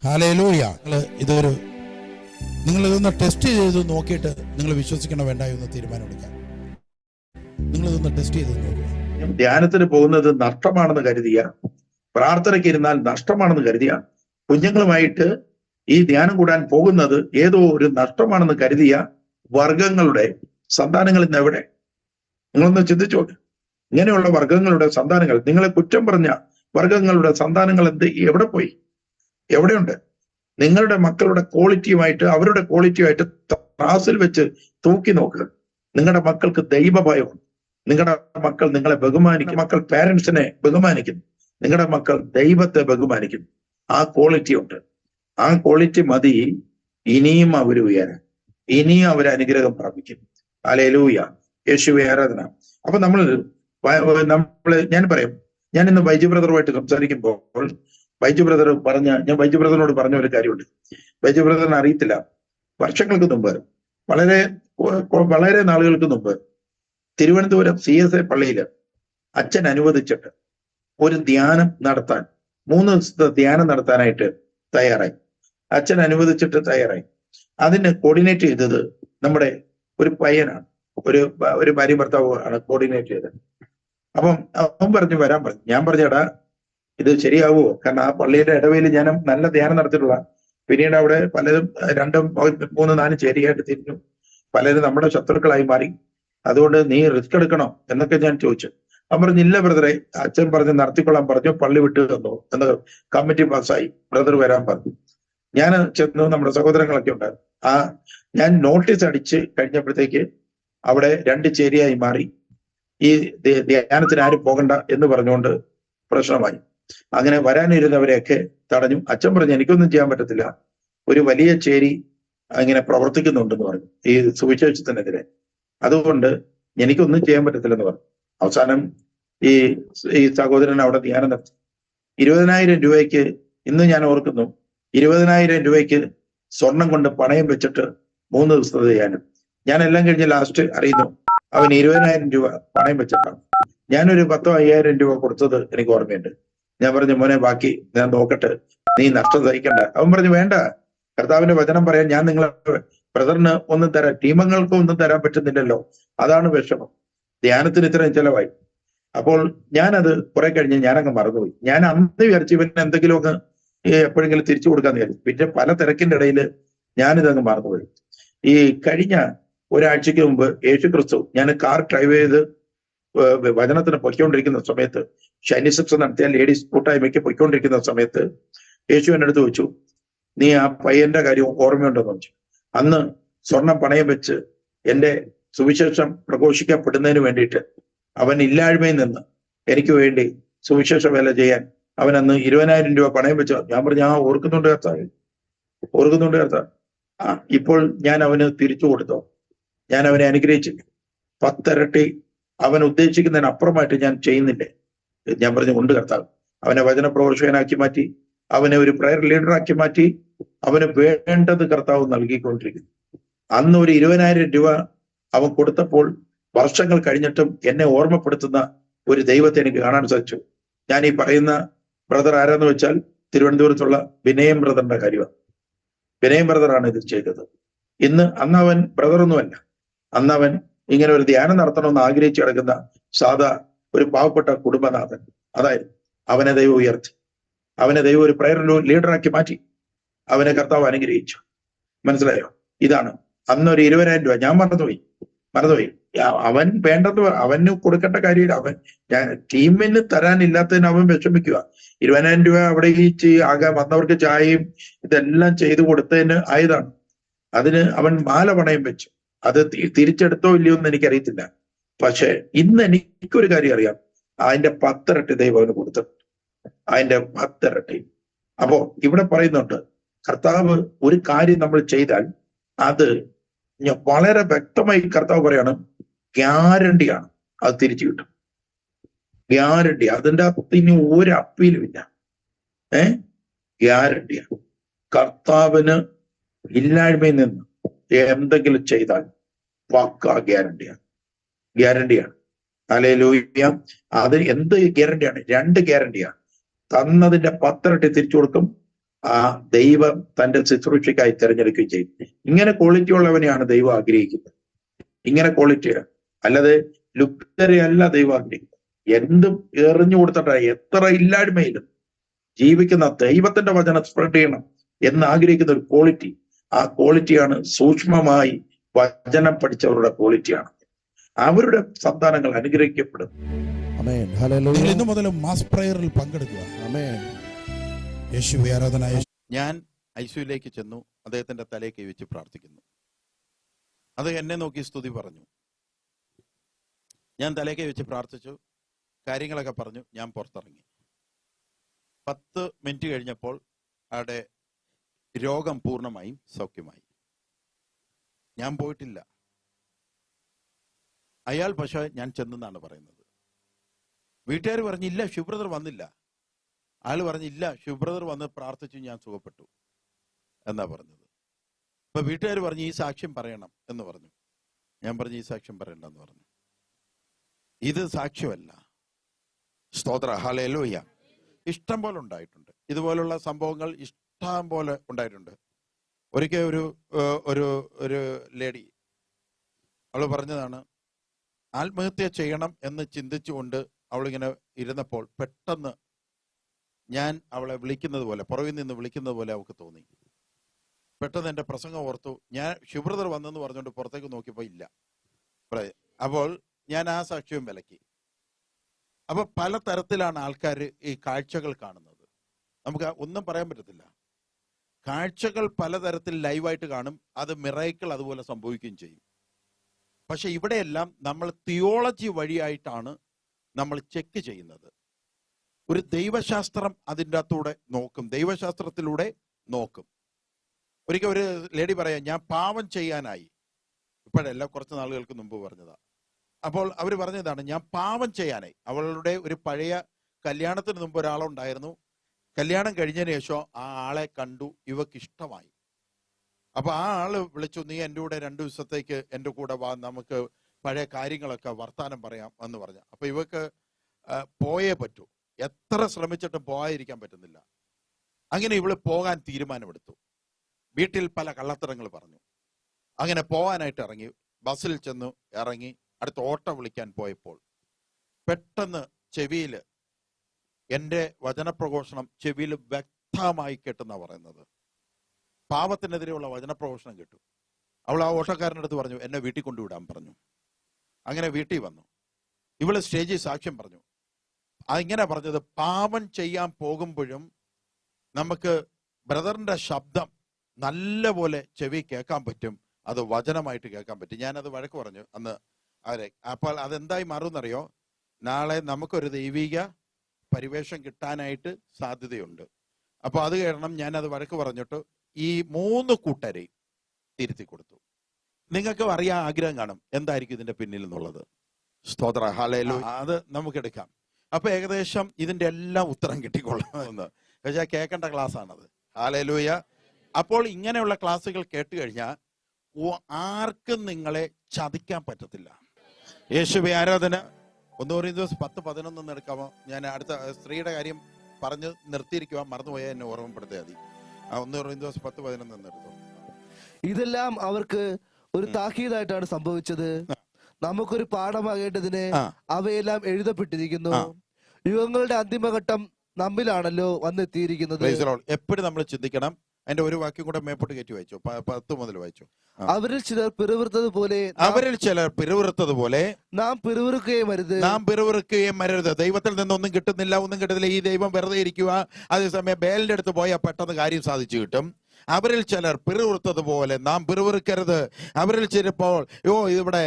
ഹാലേലൂയ നിങ്ങൾ ഇതൊരു നിങ്ങളിതൊന്ന് ടെസ്റ്റ് ചെയ്ത് നോക്കിയിട്ട് നിങ്ങൾ വിശ്വസിക്കണം വേണ്ട എന്ന് തീരുമാനമെടുക്കാം. നിങ്ങളിതൊന്ന് ടെസ്റ്റ് ചെയ്ത് നോക്കുക ധ്യാനത്തിന് പോകുന്നത് നഷ്ടമാണെന്ന് കരുതിയ പ്രാർത്ഥനയ്ക്ക് ഇരുന്നാൽ നഷ്ടമാണെന്ന് കരുതിയ കുഞ്ഞുങ്ങളുമായിട്ട് ഈ ധ്യാനം കൂടാൻ പോകുന്നത് ഏതോ ഒരു നഷ്ടമാണെന്ന് കരുതിയ വർഗങ്ങളുടെ സന്താനങ്ങളിൽ നിന്ന് എവിടെ? നിങ്ങളൊന്ന് ചിന്തിച്ചു നോക്ക്. ഇങ്ങനെയുള്ള വർഗങ്ങളുടെ സന്താനങ്ങൾ നിങ്ങളെ കുറ്റം പറഞ്ഞ വർഗങ്ങളുടെ സന്താനങ്ങൾ എന്ത്? എവിടെ പോയി? എവിടെയുണ്ട്? നിങ്ങളുടെ മക്കളുടെ ക്വാളിറ്റിയുമായിട്ട് അവരുടെ ക്വാളിറ്റിയുമായിട്ട് ത്രാസിൽ വെച്ച് തൂക്കി നോക്കുക നിങ്ങളുടെ മക്കൾക്ക് ദൈവഭയമുണ്ട്. നിങ്ങളുടെ മക്കൾ നിങ്ങളെ ബഹുമാനിക്കും. മക്കൾ പാരന്റ്സിനെ ബഹുമാനിക്കുന്നു നിങ്ങളുടെ മക്കൾ ദൈവത്തെ ബഹുമാനിക്കുന്നു ആ ക്വാളിറ്റി ഉണ്ട്. ആ ക്വാളിറ്റി മതി. ഇനിയും അവർ ഉയരാൻ. ഇനിയും അവർ അനുഗ്രഹം പ്രാപിക്കും. അലലൂയ യേശുവെ ആരാധന അപ്പൊ നമ്മൾ നമ്മൾ ഞാൻ പറയും. ഞാൻ ഇന്ന് ബൈജു ബ്രദറുമായിട്ട് സംസാരിക്കുമ്പോൾ ബൈജു ബ്രദർ പറഞ്ഞ ഞാൻ ബൈജു ബ്രദറിനോട് പറഞ്ഞ ഒരു കാര്യമുണ്ട്. ബൈജു ബ്രദറിനെ അറിയത്തില്ല. വർഷങ്ങൾക്ക് മുമ്പ് വളരെ വളരെ നാളുകൾക്ക് മുമ്പ് തിരുവനന്തപുരം സി എസ് എ പള്ളിയിൽ അച്ഛൻ അനുവദിച്ചിട്ട് ഒരു ധ്യാനം നടത്താൻ മൂന്ന് ദിവസത്തെ ധ്യാനം നടത്താനായിട്ട് തയ്യാറായി. അച്ഛൻ അനുവദിച്ചിട്ട് തയ്യാറായി. അതിന് കോർഡിനേറ്റ് ചെയ്തത് നമ്മുടെ ഒരു പയ്യനാണ്. ഒരു ഒരു ഭാര്യ ഭർത്താവ് ആണ് കോർഡിനേറ്റ് ചെയ്തത്. അപ്പം അവൻ പറഞ്ഞു വരാൻ പറഞ്ഞു. ഞാൻ പറഞ്ഞടാ ഇത് ശരിയാവുമോ കാരണം ആ പള്ളിയുടെ ഇടവയിൽ ഞാൻ നല്ല ധ്യാനം നടത്തിയിട്ടുള്ള പിന്നീട് അവിടെ പലരും രണ്ടും മൂന്ന് നാല് ചേരിയായിട്ട് തിരിഞ്ഞു. പലരും നമ്മുടെ ശത്രുക്കളായി മാറി. അതുകൊണ്ട് നീ റിസ്ക് എടുക്കണോ? എന്നൊക്കെ ഞാൻ ചോദിച്ചു. അവൻ പറഞ്ഞു ഇല്ല ബ്രദറെ അച്ഛൻ പറഞ്ഞ് നടത്തിക്കൊള്ളാൻ പറഞ്ഞു പള്ളി വിട്ടു തന്നു എന്ന് കമ്മിറ്റി പാസ്സായി. ബ്രദർ വരാൻ പറഞ്ഞു. ഞാൻ ചെന്നു നമ്മുടെ സഹോദരങ്ങളൊക്കെ ഉണ്ടായിരുന്നു. ആ ഞാൻ നോട്ടീസ് അടിച്ച് കഴിഞ്ഞപ്പോഴത്തേക്ക് അവിടെ രണ്ട് ചേരിയായി മാറി. ഈ ധ്യാനത്തിന് ആരും പോകണ്ട എന്ന് പറഞ്ഞുകൊണ്ട് പ്രശ്നമായി. അങ്ങനെ വരാനിരുന്നവരെയൊക്കെ തടഞ്ഞു. അച്ഛൻ പറഞ്ഞു എനിക്കൊന്നും ചെയ്യാൻ പറ്റത്തില്ല. ഒരു വലിയ ചേരി അങ്ങനെ പ്രവർത്തിക്കുന്നുണ്ടെന്ന് പറഞ്ഞു. ഈ സുവിശേഷത്തിനെതിരെ. അതുകൊണ്ട് എനിക്കൊന്നും ചെയ്യാൻ പറ്റത്തില്ലെന്ന് പറഞ്ഞു. അവസാനം ഈ ഈ സഹോദരൻ അവിടെ ധ്യാനം നടത്തി. ഇരുപതിനായിരം രൂപയ്ക്ക് ഇന്ന് ഞാൻ ഓർക്കുന്നു. ഇരുപതിനായിരം രൂപയ്ക്ക് സ്വർണം കൊണ്ട് പണയം വെച്ചിട്ട് മൂന്ന് ദിവസത്തെ ധ്യാനം. ഞാൻ എല്ലാം കഴിഞ്ഞ് ലാസ്റ്റ് അറിയുന്നു. അവൻ ഇരുപതിനായിരം രൂപ പണയം വെച്ചിട്ടാണ്. ഞാനൊരു പത്തോ അയ്യായിരം രൂപ കൊടുത്തത് എനിക്ക് ഓർമ്മയുണ്ട്. ഞാൻ പറഞ്ഞു മോനെ ബാക്കി ഞാൻ നോക്കട്ടെ. നീ നഷ്ടം സഹിക്കണ്ട. അവൻ പറഞ്ഞു വേണ്ട. കർത്താവിന്റെ വചനം പറയാൻ ഞാൻ നിങ്ങളെ ബ്രദറിന് ഒന്നും തരാം ടീമങ്ങൾക്ക് ഒന്നും തരാൻ പറ്റുന്നില്ലല്ലോ. അതാണ് വിഷമം. ധ്യാനത്തിന് ഇത്രയും ചെലവായി. അപ്പോൾ ഞാനത് കുറെ കഴിഞ്ഞ് ഞാനങ്ങ് മറന്നുപോയി. ഞാൻ അന്ന് വിചാരിച്ചു ഇവന് എന്തെങ്കിലും ഒക്കെ എപ്പോഴെങ്കിലും തിരിച്ചു കൊടുക്കാന്ന് വിചാരിച്ചു. പിന്നെ പല തിരക്കിന്റെ ഇടയിൽ ഞാനിതങ്ങ് മറന്നുപോയി. ഈ കഴിഞ്ഞ ഒരാഴ്ചക്ക് മുമ്പ് യേശു ക്രിസ്തു ഞാൻ കാർ ഡ്രൈവ് ചെയ്ത് വചനത്തിന് പൊയ്ക്കൊണ്ടിരിക്കുന്ന സമയത്ത് ഷൈനിസപ്സ് നടത്തിയ ലേഡീസ് കൂട്ടായ്മയ്ക്ക് പൊയ്ക്കൊണ്ടിരിക്കുന്ന സമയത്ത് യേശു എന്നെ അടുത്ത് വെച്ചു നീ ആ പയ്യന്റെ കാര്യം ഓർമ്മയുണ്ടെന്ന് വെച്ചു അന്ന് സ്വർണം പണയം വെച്ച് എന്റെ സുവിശേഷം പ്രഘോഷിക്കപ്പെടുന്നതിന് വേണ്ടിയിട്ട് അവൻ ഇല്ലായ്മയിൽ നിന്ന് എനിക്ക് വേണ്ടി സുവിശേഷ വേല ചെയ്യാൻ അവൻ അന്ന് ഇരുപതിനായിരം രൂപ പണയം വെച്ചു ഞാൻ പറഞ്ഞു ആ ഓർക്കുന്നുണ്ട് കർത്താവ്. ഓർക്കുന്നുണ്ട് കർത്താവ്. ആ ഇപ്പോൾ ഞാൻ അവന് തിരിച്ചു കൊടുത്തോ. ഞാൻ അവനെ അനുഗ്രഹിച്ചില്ല പത്തരട്ടി അവൻ ഉദ്ദേശിക്കുന്നതിന് അപ്പുറമായിട്ട് ഞാൻ ചെയ്യുന്നില്ലേ? ഞാൻ പറഞ്ഞു ഉണ്ട് കർത്താവ്. അവനെ വചന പ്രവർത്തകനാക്കി മാറ്റി അവനെ ഒരു പ്രയർ ലീഡറാക്കി മാറ്റി അവന് വേണ്ടത് കർത്താവ് നൽകിക്കൊണ്ടിരിക്കുന്നു. അന്ന് ഒരു ഇരുപതിനായിരം രൂപ അവൻ കൊടുത്തപ്പോൾ വർഷങ്ങൾ കഴിഞ്ഞിട്ടും എന്നെ ഓർമ്മപ്പെടുത്തുന്ന ഒരു ദൈവത്തെ എനിക്ക് കാണാൻ സാധിച്ചു. ഞാൻ ഈ പറയുന്ന ബ്രദർ ആരാന്ന് വെച്ചാൽ തിരുവനന്തപുരത്തുള്ള വിനയം ബ്രദറിന്റെ കാര്യമാണ്. വിനയം ബ്രദറാണ് ഇത് ചെയ്തത്. ഇന്ന് അന്ന് അവൻ ബ്രദറൊന്നുമല്ല അന്ന് അവൻ ഇങ്ങനെ ഒരു ധ്യാനം നടത്തണമെന്ന് ആഗ്രഹിച്ചു കിടക്കുന്ന സാധാ ഒരു പാവപ്പെട്ട കുടുംബനാഥൻ. അതായത് അവനെ ദൈവം ഉയർത്തി. അവനെ ദൈവം ഒരു പ്രയർ ലീഡറാക്കി മാറ്റി. അവനെ കർത്താവ് അനുഗ്രഹിച്ചു. മനസ്സിലായോ? ഇതാണ് അന്നൊരു ഇരുപതിനായിരം രൂപ. ഞാൻ മറന്നുപോയി. മറന്നുപോയി. അവൻ വേണ്ടത് അവന് കൊടുക്കേണ്ട കാര്യമില്ല. അവൻ ഞാൻ ടീമിന് തരാനില്ലാത്തതിന് അവൻ വിഷമിക്കുക. ഇരുപതിനായിരം രൂപ അവിടെ ഈ ആകെ വന്നവർക്ക് ചായയും ഇതെല്ലാം ചെയ്തു കൊടുത്തതിന് ആയതാണ്. അതിന് അവൻ മാല പണയം വെച്ചു. അത് തിരിച്ചെടുത്തോ ഇല്ലയോ എന്ന് എനിക്കറിയത്തില്ല. പക്ഷെ ഇന്ന് എനിക്കൊരു കാര്യം അറിയാം. അതിന്റെ പത്തിരട്ടി ദൈവം അവന് കൊടുത്തിട്ടുണ്ട് അതിന്റെ പത്തിരട്ടി. അപ്പോ ഇവിടെ പറയുന്നുണ്ട് കർത്താവ് ഒരു കാര്യം നമ്മൾ ചെയ്താൽ അത് വളരെ വ്യക്തമായി കർത്താവ് പറയാണ് ഗ്യാരണ്ടിയാണ് അത് തിരിച്ചു കിട്ടും. ഗ്യാരണ്ടി. അതിന്റെ അകത്ത് ഇനി ഒരു അപ്പീലുമില്ല ഏ? ഗ്യാരണ്ടിയാണ് കർത്താവിന് ഇല്ലായ്മയിൽ നിന്ന് എന്തെങ്കിലും ചെയ്താൽ പക്ക ഗ്യാരണ്ടിയാണ് ഗ്യാരണ്ടിയാണ് അലയിലൂയ അത് എന്ത് ഗ്യാരണ്ടിയാണ്? രണ്ട് ഗ്യാരണ്ടിയാണ് തന്നതിന്റെ പത്തിരട്ടി തിരിച്ചു കൊടുക്കും. ആ ദൈവം തന്റെ ശുശ്രൂഷയ്ക്കായി തിരഞ്ഞെടുക്കുകയും ചെയ്യും. ഇങ്ങനെ ക്വാളിറ്റി ഉള്ളവനെയാണ് ദൈവം ആഗ്രഹിക്കുന്നത്. ഇങ്ങനെ ക്വാളിറ്റി അല്ലാതെ ലുപ്തരെ അല്ല ദൈവം ആഗ്രഹിക്കുന്നത്. എന്തും എറിഞ്ഞു കൊടുത്തിട്ട് എത്ര ഇല്ലായ്മയിലും ജീവിക്കുന്ന ദൈവത്തിന്റെ വചനം സ്പ്രെഡ് ചെയ്യണം എന്ന് ആഗ്രഹിക്കുന്ന ഒരു ക്വാളിറ്റി ആ ക്വാളിറ്റിയാണ് സൂക്ഷ്മമായി വചനം പഠിച്ചവരുടെ ക്വാളിറ്റിയാണ് അവരുടെ സന്താനങ്ങൾ അനുഗ്രഹിക്കപ്പെടും. ഇന്നു മുതൽ മാസ് പ്രയറിൽ പങ്കെടുക്കുക. ആരാധന ഞാൻ ഐശുവിലേക്ക് ചെന്നു അദ്ദേഹത്തിന്റെ തലയെ വെച്ച് പ്രാർത്ഥിക്കുന്നു. അത് എന്നെ നോക്കി സ്തുതി പറഞ്ഞു. ഞാൻ തലയെ വെച്ച് പ്രാർത്ഥിച്ചു കാര്യങ്ങളൊക്കെ പറഞ്ഞു ഞാൻ പുറത്തിറങ്ങി. പത്ത് മിനിറ്റ് കഴിഞ്ഞപ്പോൾ അവിടെ രോഗം പൂർണമായും സൗഖ്യമായി. ഞാൻ പോയിട്ടില്ല. അയാൾ പക്ഷെ ഞാൻ ചെന്നെന്നാണ് പറയുന്നത്. വീട്ടുകാർ പറഞ്ഞില്ല ശിവബ്രദർ വന്നില്ല. അയാൾ പറഞ്ഞില്ല ശിവബ്രദർ വന്ന് പ്രാർത്ഥിച്ചു ഞാൻ സുഖപ്പെട്ടു. എന്നാ പറഞ്ഞത്. അപ്പൊ വീട്ടുകാർ പറഞ്ഞു ഈ സാക്ഷ്യം പറയണം എന്ന് പറഞ്ഞു. ഞാൻ പറഞ്ഞു ഈ സാക്ഷ്യം പറയണ്ട എന്ന് പറഞ്ഞു. ഇത് സാക്ഷ്യമല്ല. സ്തോത്ര. ഹാലയിലോ ഇഷ്ടം പോലെ ഉണ്ടായിട്ടുണ്ട്. ഇതുപോലുള്ള സംഭവങ്ങൾ ഇഷ്ടം പോലെ ഉണ്ടായിട്ടുണ്ട്. ഒരിക്കൽ ഒരു ഒരു ഒരു ലേഡി അവൾ പറഞ്ഞതാണ് ആത്മഹത്യ ചെയ്യണം എന്ന് ചിന്തിച്ചുകൊണ്ട് അവളിങ്ങനെ ഇരുന്നപ്പോൾ പെട്ടെന്ന് ഞാൻ അവളെ വിളിക്കുന്നത് പോലെ പുറകിൽ നിന്ന് വിളിക്കുന്നത് പോലെ അവൾക്ക് തോന്നി. പെട്ടെന്ന് എന്റെ പ്രസംഗം ഓർത്തു. ഞാൻ ശുഭ്രതർ വന്നെന്ന് പറഞ്ഞുകൊണ്ട് പുറത്തേക്ക് നോക്കിയപ്പോൾ ഇല്ല. അപ്പോൾ ഞാൻ ആ സാക്ഷ്യം വിലക്കി. അപ്പൊ പല തരത്തിലാണ് ആൾക്കാർ ഈ കാഴ്ചകൾ കാണുന്നത്. നമുക്ക് ഒന്നും പറയാൻ പറ്റത്തില്ല. കാഴ്ചകൾ പലതരത്തിൽ ലൈവായിട്ട് കാണും അത് മിറൈക്കിൾ അതുപോലെ സംഭവിക്കുകയും ചെയ്യും. പക്ഷെ ഇവിടെയെല്ലാം നമ്മൾ തിയോളജി വഴിയായിട്ടാണ് നമ്മൾ ചെക്ക് ചെയ്യുന്നത്. ഒരു ദൈവശാസ്ത്രം അതിന്റെ അകത്തൂടെ നോക്കും ദൈവശാസ്ത്രത്തിലൂടെ നോക്കും. ഒരിക്കൽ ഒരു ലേഡി പറയാം ഞാൻ പാവം ചെയ്യാനായി. ഇപ്പോഴല്ല കുറച്ച് നാളുകൾക്ക് മുമ്പ് പറഞ്ഞതാ. അപ്പോൾ അവർ പറഞ്ഞതാണ് ഞാൻ പാവം ചെയ്യാനായി. അവളുടെ ഒരു പഴയ കല്യാണത്തിന് മുമ്പ് ഒരാളുണ്ടായിരുന്നു കല്യാണം കഴിഞ്ഞതിന് ശേഷം ആ ആളെ കണ്ടു ഇവക്ക് ഇഷ്ടമായി അപ്പൊ ആ ആൾ വിളിച്ചു നീ എന്റെ കൂടെ രണ്ടു ദിവസത്തേക്ക് എന്റെ കൂടെ വാ നമുക്ക് പഴയ കാര്യങ്ങളൊക്കെ വർത്താനം പറയാം എന്ന് പറഞ്ഞു. അപ്പൊ ഇവക്ക് പോയേ പറ്റൂ. എത്ര ശ്രമിച്ചിട്ടും പോകാതിരിക്കാൻ പറ്റുന്നില്ല. അങ്ങനെ ഇവൾ പോകാൻ തീരുമാനമെടുത്തു. വീട്ടിൽ പല കള്ളത്തരങ്ങൾ പറഞ്ഞു. അങ്ങനെ പോകാനായിട്ട് ഇറങ്ങി. ബസ്സിൽ ചെന്നു ഇറങ്ങി. അടുത്ത ഓട്ടം വിളിക്കാൻ പോയപ്പോൾ പെട്ടെന്ന് ചെവിയിൽ എന്റെ വചനപ്രഘോഷണം ചെവിയിൽ വ്യക്തമായി കേട്ടെന്നാ പറയുന്നത്. പാപത്തിനെതിരെയുള്ള വചനപ്രഘോഷണം കേട്ടു. അവൾ ആ ഓട്ടോക്കാരന്റെ അടുത്ത് പറഞ്ഞു എന്നെ വീട്ടിൽ കൊണ്ടുവിടാൻ പറഞ്ഞു. അങ്ങനെ വീട്ടിൽ വന്നു. ഇവൾ സ്റ്റേജിൽ സാക്ഷ്യം പറഞ്ഞു. അതിങ്ങനെ പറഞ്ഞത് പാപം ചെയ്യാൻ പോകുമ്പോഴും നമുക്ക് ബ്രദറിന്റെ ശബ്ദം നല്ലപോലെ ചെവി കേൾക്കാൻ പറ്റും. അത് വചനമായിട്ട് കേൾക്കാൻ പറ്റും. ഞാനത് വഴക്ക് പറഞ്ഞു അന്ന്. അവരെ അപ്പോൾ അതെന്തായി മാറുമെന്നറിയോ? നാളെ നമുക്കൊരു ദൈവിക പരിവേഷം കിട്ടാനായിട്ട് സാധ്യതയുണ്ട്. അപ്പോൾ അത് കാരണം അത് വഴക്ക് പറഞ്ഞിട്ട് ഈ മൂന്ന് കൂട്ടരെയും തിരുത്തി കൊടുത്തു. നിങ്ങൾക്കും അറിയാൻ ആഗ്രഹം കാണും. എന്തായിരിക്കും ഇതിന്റെ പിന്നിൽ എന്നുള്ളത് സ്തോത്ര ഹാലയിലോ അത് നമുക്ക് എടുക്കാം. അപ്പൊ ഏകദേശം ഇതിന്റെ എല്ലാം ഉത്തരം കിട്ടിക്കൊള്ളാമെന്ന്. പക്ഷേ കേൾക്കേണ്ട ക്ലാസ് ആണത് ഹാലയിലൂയ അപ്പോൾ ഇങ്ങനെയുള്ള ക്ലാസ്സുകൾ കേട്ട് കഴിഞ്ഞാൽ ആർക്കും നിങ്ങളെ ചതിക്കാൻ പറ്റത്തില്ല. യേശുവെ ആരാധന? ഒന്ന് പറയുന്ന ദിവസം പത്ത് പതിനൊന്ന് എടുക്കാമോ ഞാൻ അടുത്ത സ്ത്രീയുടെ കാര്യം പറഞ്ഞ് നിർത്തിയിരിക്കുക. മറന്നുപോയാൽ എന്നെ ഓർമ്മപ്പെടുത്തിയാൽ മതി. ആ ഒന്ന് പറയുന്ന ദിവസം പത്ത് പതിനൊന്ന് എടുത്തോ. ഇതെല്ലാം അവർക്ക് ഒരു താക്കീതായിട്ടാണ് സംഭവിച്ചത്. നമുക്കൊരു പാഠമാകേണ്ടതിന്. അവയെല്ലാം എഴുതപ്പെട്ടിരിക്കുന്നു. യുവങ്ങളുടെ യുഗങ്ങളുടെ അന്തിമഘട്ടം നമ്മിലാണല്ലോ വന്നെത്തിയിരിക്കുന്നത്. എപ്പോഴും നമ്മൾ ചിന്തിക്കണം. അതിന്റെ ഒരു വാക്യം കൂടെ മേപ്പോട്ട് കയറ്റി വായിച്ചു. പത്ത് മുതൽ വായിച്ചു. അവരിൽ ചിലർ പിറുവിറുത്തത് പോലെ അവരിൽ ചിലർ പിറുവിറുത്തതുപോലെ നാം പിറുവിറുക്കുകയും അരുത്. നാം പിറുവിറുക്കുകയും വരരുത് ദൈവത്തിൽ നിന്നൊന്നും കിട്ടുന്നില്ല ഒന്നും കിട്ടുന്നില്ല. ഈ ദൈവം വെറുതെ ഇരിക്കുക. അതേസമയം ബേലിന്റെ അടുത്ത് പോയാൽ പെട്ടെന്ന് കാര്യം സാധിച്ചു കിട്ടും. അവരിൽ ചിലർ പിറുവിറുത്തതുപോലെ നാം പിറുവിറുക്കരുത് അവരിൽ ചിലപ്പോൾ ഓ ഇവിടെ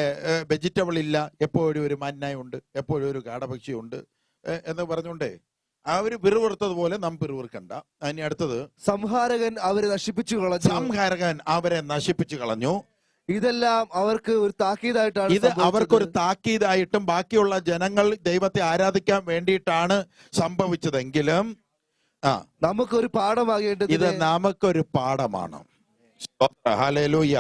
വെജിറ്റബിൾ ഇല്ല. എപ്പോഴും ഒരു മന്നായുണ്ട് എപ്പോഴും ഒരു കാടപക്ഷിയുണ്ട്. എന്ന് പറഞ്ഞുകൊണ്ടേ അവർ പിറുവിറുത്തതുപോലെ നാം പിറുവിറുക്കണ്ട അതിന് അടുത്തത്. സംഹാരകൻ അവരെ നശിപ്പിച്ചു കളഞ്ഞു. സംഹാരകൻ അവരെ നശിപ്പിച്ചു കളഞ്ഞു. ഇതെല്ലാം അവർക്ക് ഒരു താക്കീതായിട്ടാണ് ഇത് അവർക്കൊരു താക്കീതായിട്ടും ബാക്കിയുള്ള ജനങ്ങൾ ദൈവത്തെ ആരാധിക്കാൻ വേണ്ടിയിട്ടാണ് സംഭവിച്ചതെങ്കിലും ആ നമുക്കൊരു പാഠമാകേണ്ടത് ഇത് നമുക്കൊരു പാഠമാണ്. ഹലേലൂയ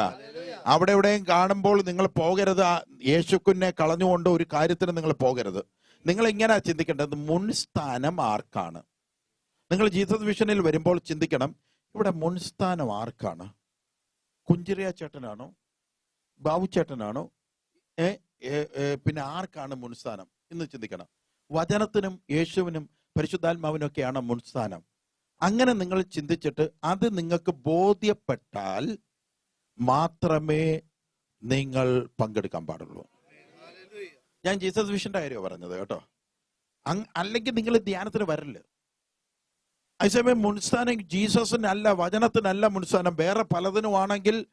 അവിടെ എവിടെയും കാണുമ്പോൾ നിങ്ങൾ പോകരുത്. യേശുക്കുന്നെ കളഞ്ഞുകൊണ്ട് ഒരു കാര്യത്തിന് നിങ്ങൾ പോകരുത്. നിങ്ങൾ ഇങ്ങനെ ചിന്തിക്കേണ്ടത് മുൻസ്ഥാനം ആർക്കാണ്? നിങ്ങൾ ജീസസ് വിഷനിൽ വരുമ്പോൾ ചിന്തിക്കണം ഇവിടെ മുൻസ്ഥാനം ആർക്കാണ്? കുഞ്ചിറിയ ചേട്ടനാണോ? ബാബു ചേട്ടനാണോ? ഏ പിന്നെ ആർക്കാണ് മുൻസ്ഥാനം എന്ന് ചിന്തിക്കണം. വചനത്തിനും യേശുവിനും പരിശുദ്ധാത്മാവിനൊക്കെയാണ് മുൻസ്ഥാനം അങ്ങനെ നിങ്ങൾ ചിന്തിച്ചിട്ട് അത് നിങ്ങൾക്ക് ബോധ്യപ്പെട്ടാൽ മാത്രമേ നിങ്ങൾ പങ്കെടുക്കാൻ പാടുള്ളൂ. ഞാൻ ജീസസ് വിഷന്റെ കാര്യമാണ് പറഞ്ഞത് കേട്ടോ. അല്ലെങ്കിൽ നിങ്ങൾ ധ്യാനത്തിന് വരൽ. അതേസമയം മുൻസ്ഥാനം ജീസസിനല്ല വചനത്തിനല്ല മുൻസ്ഥാനം. വേറെ പലതിനുമാണെങ്കിൽ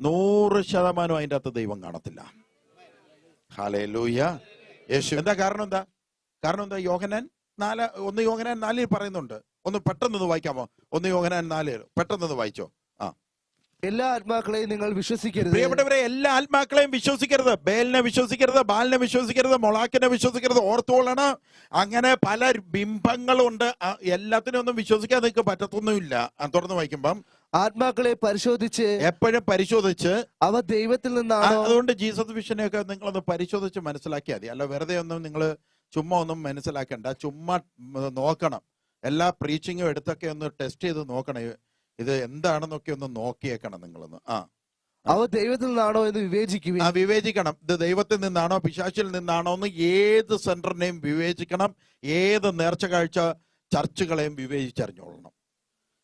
നൂറ് ശതമാനം അതിന്റെ അകത്ത് ദൈവം കാണത്തില്ല. ഹാലേ ലൂയ യേശു എന്താ കാരണം എന്താ? കാരണം എന്താ? യോഹനാൻ നാല് ഒന്ന് യോഹനാൻ നാലിൽ പറയുന്നുണ്ട്. ഒന്ന് പെട്ടെന്ന് വായിക്കാമോ? ഒന്ന് യോഹനാൻ നാല് പെട്ടെന്ന് വായിച്ചോ? എല്ലാ ആത്മാക്കളെയും നിങ്ങൾ വിശ്വസിക്കരുത്. പ്രിയപ്പെട്ടവരെ എല്ലാ ആത്മാക്കളെയും വിശ്വസിക്കരുത്. ബേലിനെ വിശ്വസിക്കരുത് ബാലിനെ വിശ്വസിക്കരുത് മൊളാക്കിനെ വിശ്വസിക്കരുത് ഓർത്തോളണം അങ്ങനെ പല ബിംബങ്ങളുണ്ട്. ഉണ്ട് എല്ലാത്തിനും ഒന്നും വിശ്വസിക്കാൻ നിങ്ങൾക്ക് പറ്റത്തൊന്നുമില്ല. തുറന്ന് വായിക്കുമ്പം. ആത്മാക്കളെ പരിശോധിച്ച് എപ്പോഴും പരിശോധിച്ച് അവ ദൈവത്തിൽ നിന്നാണ് നിന്നാണോ? അതുകൊണ്ട് ജീസസ് വിഷനെ ഒക്കെ നിങ്ങളൊന്ന് പരിശോധിച്ച് മനസ്സിലാക്കിയാൽ മതി. അല്ല വെറുതെ ഒന്നും നിങ്ങൾ ചുമ്മാ ഒന്നും മനസ്സിലാക്കണ്ട. ചുമ്മാ നോക്കണം. എല്ലാ പ്രീച്ചിങ്ങും എടുത്തൊക്കെ ഒന്ന് ടെസ്റ്റ് ചെയ്ത് നോക്കണം. ഇത് എന്താണെന്നൊക്കെ ഒന്ന് നോക്കിയേക്കണം നിങ്ങളൊന്ന്. ആ. അവ ദൈവത്തിൽ നിന്നാണോ എന്ന് വിവേചിക്കുവിൻ. ആ വിവേചിക്കണം. ഇത് ദൈവത്തിൽ നിന്നാണോ പിശാചിൽ നിന്നാണോ എന്ന് ഏത് സെന്ററിനെയും വിവേചിക്കണം. ഏത് നേർച്ച കാഴ്ച ചർച്ചുകളെയും വിവേചിച്ചറിഞ്ഞോളണം.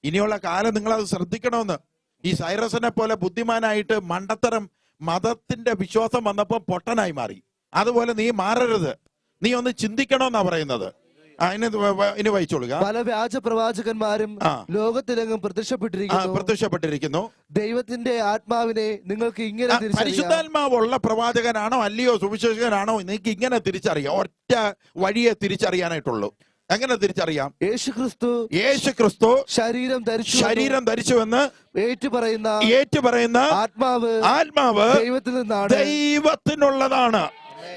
ഇനിയുള്ള കാലം നിങ്ങൾ അത് ശ്രദ്ധിക്കണമെന്ന്. ഈ സൈറസിനെ പോലെ ബുദ്ധിമാനായിട്ട് മണ്ടത്തരം മതത്തിന്റെ വിശ്വാസം വന്നപ്പോൾ പൊട്ടനായി മാറി. അതുപോലെ നീ മാറരുത്. നീ ഒന്ന് ചിന്തിക്കണമെന്നാ പറയുന്നത്. ഇനി വായിച്ചോളുക. പല വ്യാജ പ്രവാചകന്മാരും. ലോകത്തിലെങ്ങും പ്രത്യക്ഷപ്പെട്ടിരിക്കുന്നു. പ്രത്യക്ഷപ്പെട്ടിരിക്കുന്നു. ദൈവത്തിന്റെ ആത്മാവിനെ നിങ്ങൾക്ക് ഇങ്ങനെ പരിശുദ്ധാത്മാവുള്ള പ്രവാചകനാണോ അല്ലയോ സുവിശേഷകനാണോ നിങ്ങൾക്ക് ഇങ്ങനെ തിരിച്ചറിയാം. ഒറ്റ വഴിയെ തിരിച്ചറിയാനായിട്ടുള്ളൂ. എങ്ങനെ തിരിച്ചറിയാം? യേശു ക്രിസ്തു യേശു ക്രിസ്തു ശരീരം ധരിച്ചു ശരീരം ധരിച്ചുവെന്ന് ഏറ്റുപറയുന്ന ഏറ്റുപറയുന്ന ഏറ്റു പറയുന്ന ആത്മാവ് ആത്മാവ് ദൈവത്തിൽ നിന്നാണ്. ദൈവത്തിനുള്ളതാണ്.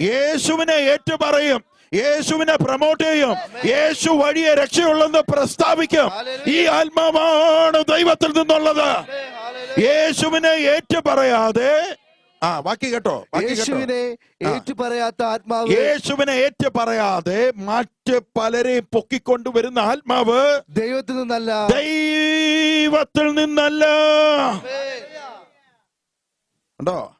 യേശുവിനെ ഏറ്റു പറയും യേശുവിനെ പ്രൊമോട്ട് ചെയ്യും. യേശു വഴിയെ രക്ഷയുള്ളെന്ന് പ്രസ്താവിക്കും. ഈ ആത്മാവാണ് ദൈവത്തിൽ നിന്നുള്ളത്. യേശുവിനെ ഏറ്റു പറയാതെ ആ ബാക്കി കേട്ടോ യേശുവിനെ. ഏറ്റു പറയാത്ത ആത്മാവ്. യേശുവിനെ ഏറ്റു പറയാതെ മറ്റ് പലരെയും പൊക്കിക്കൊണ്ടുവരുന്ന ആത്മാവ് ദൈവത്തിൽ നിന്നല്ല. ദൈവത്തിൽ നിന്നല്ല. ഉണ്ടോ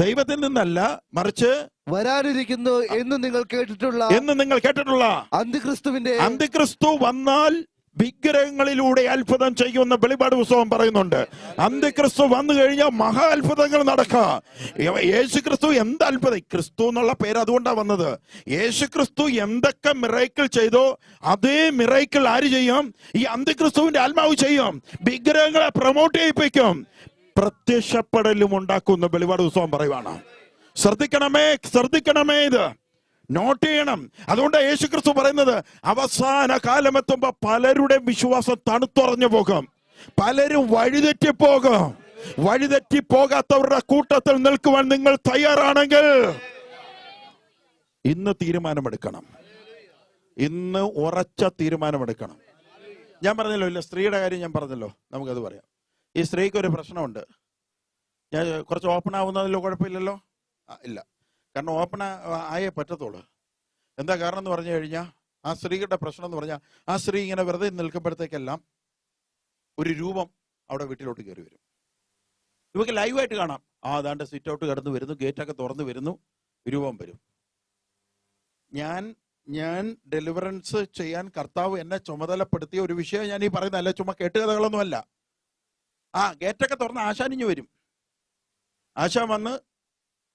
ദൈവത്തിൽ നിന്നല്ല മറിച്ച് വരാനിരിക്കുന്നു എന്ന് നിങ്ങൾ കേട്ടിട്ടുള്ള എന്ന് നിങ്ങൾ കേട്ടിട്ടുള്ള അന്തിക്രിസ്തുവിന്റെ അന്തിക്രിസ്തു വന്നാൽ വിഗ്രഹങ്ങളിലൂടെ അത്ഭുതം ചെയ്യുമെന്ന് വെളിപാട് പുസ്തകം പറയുന്നുണ്ട്. അന്തിക്രിസ്തു വന്നു കഴിഞ്ഞാൽ മഹാ അത്ഭുതങ്ങൾ നടക്കുക. യേശു ക്രിസ്തു എന്ത് അത്ഭുതം? ക്രിസ്തു എന്നുള്ള പേര് അതുകൊണ്ടാണ് വന്നത്. യേശു ക്രിസ്തു എന്തൊക്കെ മിറൈക്കിൾ ചെയ്തോ അതേ മിറൈക്കിൾ ആര് ചെയ്യും? ഈ അന്തിക്രിസ്തുവിന്റെ ആത്മാവ് ചെയ്യും. വിഗ്രഹങ്ങളെ പ്രൊമോട്ട് ചെയ്യിപ്പിക്കും. പ്രത്യക്ഷപ്പെടലും ഉണ്ടാക്കുന്ന വെളിപാട് ഉത്സവം പറയുവാണ്. ശ്രദ്ധിക്കണമേ ശ്രദ്ധിക്കണമേ ഇത്. നോട്ട് ചെയ്യണം. അതുകൊണ്ട് യേശു ക്രിസ്തു പറയുന്നത് അവസാന കാലം എത്തുമ്പോ പലരുടെ വിശ്വാസം തണുത്തുറഞ്ഞു പോകും. പലരും വഴിതെറ്റി പോകും. വഴിതെറ്റി പോകാത്തവരുടെ കൂട്ടത്തിൽ നിൽക്കുവാൻ നിങ്ങൾ തയ്യാറാണെങ്കിൽ ഇന്ന് തീരുമാനമെടുക്കണം. ഇന്ന് ഉറച്ച തീരുമാനമെടുക്കണം. ഞാൻ പറഞ്ഞല്ലോ ഇല്ല സ്ത്രീയുടെ കാര്യം ഞാൻ പറഞ്ഞല്ലോ. നമുക്കത് പറയാം. ഈ സ്ത്രീക്ക് ഒരു പ്രശ്നമുണ്ട്. ഞാൻ കുറച്ച് ഓപ്പൺ ആവുന്നതിൽ കുഴപ്പമില്ലല്ലോ? ഇല്ല. കാരണം ഓപ്പൺ ആയേ പറ്റത്തുള്ളൂ. എന്താ കാരണം എന്ന് പറഞ്ഞു കഴിഞ്ഞാൽ ആ സ്ത്രീയുടെ പ്രശ്നം എന്ന് പറഞ്ഞാൽ ആ സ്ത്രീ ഇങ്ങനെ വെറുതെ നിൽക്കുമ്പോഴത്തേക്കെല്ലാം ഒരു രൂപം അവിടെ വീട്ടിലോട്ട് കയറി വരും. ഇവക്ക് ലൈവായിട്ട് കാണാം. ആ അതാണ്ട് സിറ്റ് ഔട്ട് കടന്ന് വരുന്നു ഗേറ്റൊക്കെ തുറന്നു വരുന്നു രൂപം വരും. ഞാൻ ഞാൻ ഡെലിവറൻസ് ചെയ്യാൻ കർത്താവ് എന്നെ ചുമതലപ്പെടുത്തിയ ഒരു വിഷയം ഞാൻ ഈ പറയുന്നതല്ല ചുമ്മാ കെട്ടുകഥകളൊന്നുമല്ല. ആ ഗേറ്റൊക്കെ തുറന്ന് ആശാനിഞ്ഞു വരും. ആശാൻ വന്ന്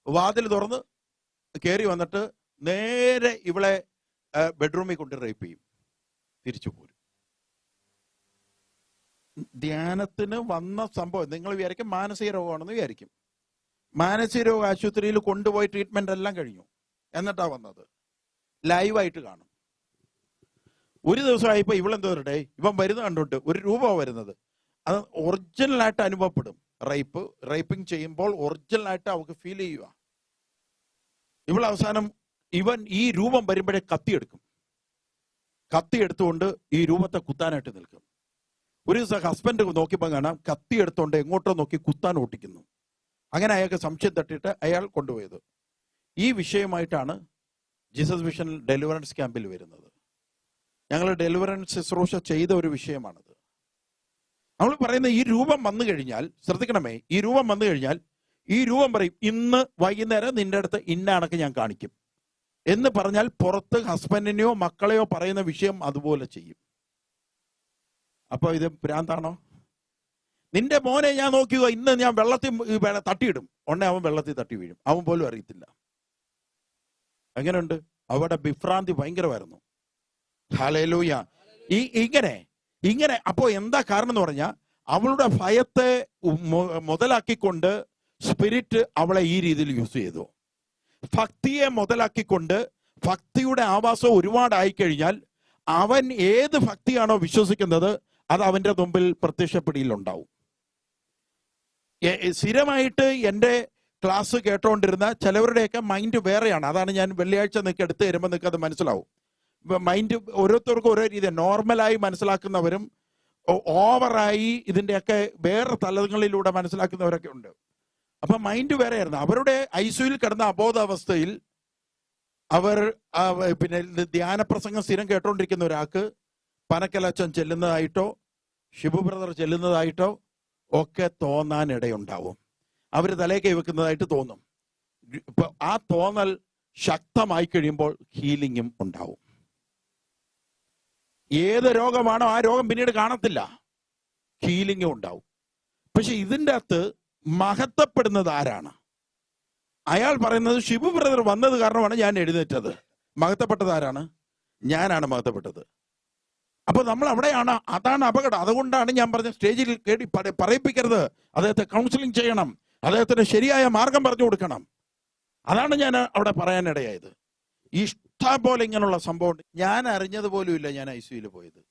വാതിൽ തുറന്ന് കയറി വന്നിട്ട് നേരെ ഇവളെ ബെഡ്റൂമിൽ കൊണ്ട് റേപ്പ് ചെയ്യും. തിരിച്ചു പോരും. ധ്യാനത്തിന് വന്ന സംഭവം നിങ്ങൾ വിചാരിക്കും മാനസിക രോഗമാണെന്ന് വിചാരിക്കും. മാനസിക രോഗ ആശുപത്രിയിൽ കൊണ്ടുപോയി ട്രീറ്റ്മെന്റ് എല്ലാം കഴിഞ്ഞു. എന്നിട്ടാ വന്നത്. ലൈവായിട്ട് കാണും. ഒരു ദിവസമായപ്പോ ഇവളെന്തോ ഇവൻ വരുന്ന കണ്ടോട്ട് ഒരു രൂപ വരുന്നത്. അത് ഒറിജിനലായിട്ട് അനുഭവപ്പെടും. റേപ്പ് റേപ്പിംഗ് ചെയ്യുമ്പോൾ ഒറിജിനലായിട്ട് അവൾക്ക് ഫീൽ ചെയ്യുക. ഇവൾ അവസാനം ഇവൻ ഈ രൂപം വരുമ്പോഴേ കത്തിയെടുക്കും കത്തിയെടുത്തുകൊണ്ട് ഈ രൂപത്തെ കുത്താനായിട്ട് നിൽക്കും. ഒരു ദിവസം ഹസ്ബൻഡ് നോക്കിയപ്പോൾ കാണാം കത്തി എടുത്തുകൊണ്ട് എങ്ങോട്ടോ നോക്കി കുത്താൻ ഓട്ടിക്കുന്നു അങ്ങനെ അയാൾക്ക് സംശയം തട്ടിയിട്ട് അയാൾ കൊണ്ടുപോയത്. ഈ വിഷയമായിട്ടാണ് ജീസസ് മിഷൻ ഡെലിവറൻസ് ക്യാമ്പിൽ വരുന്നത്. ഞങ്ങൾ ഡെലിവറൻസ് ശുശ്രൂഷ ചെയ്ത ഒരു വിഷയമാണത്. നമ്മൾ പറയുന്ന ഈ രൂപം വന്നു കഴിഞ്ഞാൽ ശ്രദ്ധിക്കണമേ ഈ രൂപം വന്നു കഴിഞ്ഞാൽ ഈ രൂപം പറയും ഇന്ന് വൈകുന്നേരം നിന്റെ അടുത്ത് ഇന്ന കണക്ക് ഞാൻ കാണിക്കും. എന്ന് പറഞ്ഞാൽ പുറത്ത് ഹസ്ബൻഡിനെയോ മക്കളെയോ പറയുന്ന വിഷയം അതുപോലെ ചെയ്യും. അപ്പൊ ഇത് ഭ്രാന്താണോ? നിന്റെ മോനെ ഞാൻ നോക്കിയോ ഇന്ന് ഞാൻ വെള്ളത്തിൽ തട്ടിയിടും. ഉടനെ അവൻ വെള്ളത്തിൽ തട്ടി വീഴും. അവൻ പോലും അറിയത്തില്ല. എങ്ങനെയുണ്ട്? അവിടെ വിഭ്രാന്തി ഭയങ്കരമായിരുന്നു. ഹാലേലൂയ ഈ ഇങ്ങനെ ഇങ്ങനെ അപ്പോ എന്താ കാരണം എന്ന് പറഞ്ഞാൽ അവളുടെ ഭയത്തെ മുതലാക്കിക്കൊണ്ട് സ്പിരിറ്റ് അവളെ ഈ രീതിയിൽ യൂസ് ചെയ്തു. ഭക്തിയെ മുതലാക്കിക്കൊണ്ട് ഭക്തിയുടെ ആവാസം ഒരുപാടായി കഴിഞ്ഞാൽ അവൻ ഏത് ഭക്തിയാണോ വിശ്വസിക്കുന്നത് അത് അവന്റെ മുമ്പിൽ പ്രത്യക്ഷപ്പെടിയിലുണ്ടാവും. സ്ഥിരമായിട്ട് എന്റെ ക്ലാസ് കേട്ടോണ്ടിരുന്ന ചിലവരുടെയൊക്കെ മൈൻഡ് വേറെയാണ്. അതാണ് ഞാൻ വെള്ളിയാഴ്ച നിങ്ങൾക്ക് എടുത്തു തരുമ്പോൾ നിങ്ങൾക്ക് അത് മനസ്സിലാവും. മൈൻഡ് ഓരോരുത്തർക്കും ഓരോ രീതി നോർമലായി മനസ്സിലാക്കുന്നവരും ഓവറായി ഇതിന്റെയൊക്കെ വേറെ തലങ്ങളിലൂടെ മനസ്സിലാക്കുന്നവരൊക്കെ ഉണ്ട്. അപ്പൊ മൈൻഡ് വേറെയായിരുന്നു. അവരുടെ ഐസിയുയിൽ കിടന്ന അബോധാവസ്ഥയിൽ അവർ പിന്നെ ധ്യാന പ്രസംഗം സ്ഥിരം കേട്ടോണ്ടിരിക്കുന്ന ഒരാൾക്ക് പനക്കലച്ചൻ ചെല്ലുന്നതായിട്ടോ ഷിബു ബ്രദർ ചെല്ലുന്നതായിട്ടോ ഒക്കെ തോന്നാൻ ഇടയുണ്ടാവും അവർ തലേ കൈവെക്കുന്നതായിട്ട് തോന്നും ആ തോന്നൽ ശക്തമായി കഴിയുമ്പോൾ ഹീലിംഗും ഉണ്ടാവും. ഏത് രോഗമാണോ ആ രോഗം പിന്നീട് കാണത്തില്ല. ഹീലിംഗും ഉണ്ടാവും. പക്ഷെ ഇതിന്റെ അകത്ത് മഹത്വപ്പെടുന്നത് ആരാണ്? അയാൾ പറയുന്നത് ഷിബു ബ്രദർ വന്നത് കാരണമാണ് ഞാൻ എഴുന്നേറ്റത്. മഹത്വപ്പെട്ടത് ആരാണ്? ഞാനാണ് മഹത്വപ്പെട്ടത്. അപ്പൊ നമ്മൾ അവിടെയാണ് അതാണ് അപകടം. അതുകൊണ്ടാണ് ഞാൻ പറഞ്ഞ സ്റ്റേജിൽ കേടി പറയിപ്പിക്കരുത്. അദ്ദേഹത്തെ കൗൺസിലിംഗ് ചെയ്യണം. അദ്ദേഹത്തിന് ശരിയായ മാർഗം പറഞ്ഞു കൊടുക്കണം. അതാണ് ഞാൻ അവിടെ പറയാനിടയായത്. ഇഷ്ടം പോലെ ഇങ്ങനെയുള്ള സംഭവം ഉണ്ട്. ഞാൻ അറിഞ്ഞത് പോലുമില്ല ഞാൻ ഐ സിയിൽ പോയത്.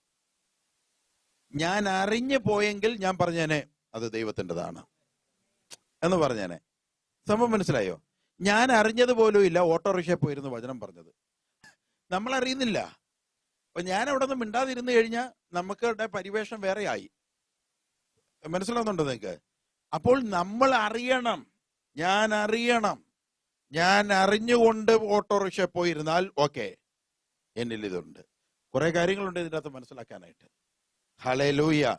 ഞാൻ അറിഞ്ഞു പോയെങ്കിൽ ഞാൻ പറഞ്ഞേനെ അത് ദൈവത്തിന്റെതാണ് എന്ന് പറഞ്ഞേനെ. സംഭവം മനസ്സിലായോ? ഞാൻ അറിഞ്ഞത് പോലുമില്ല ഓട്ടോറിക്ഷയിൽ പോയിരുന്നു വചനം പറഞ്ഞത്. നമ്മൾ അറിയുന്നില്ല അപ്പൊ ഞാൻ അവിടെ നിന്ന് മിണ്ടാതിരുന്നു കഴിഞ്ഞാൽ നമുക്കുടെ പരിവേഷം വേറെ ആയി മനസ്സിലാവുന്നുണ്ടോ നിങ്ങൾക്ക്? അപ്പോൾ നമ്മൾ അറിയണം. ഞാൻ അറിയണം. ഞാൻ അറിഞ്ഞുകൊണ്ട് ഓട്ടോറിക്ഷ പോയിരുന്നാൽ ഓക്കെ. എന്നിൽ ഇതുണ്ട്. കുറെ കാര്യങ്ങളുണ്ട് ഇതിന്റെ അകത്ത് മനസ്സിലാക്കാനായിട്ട്. ഹലേ ലൂയ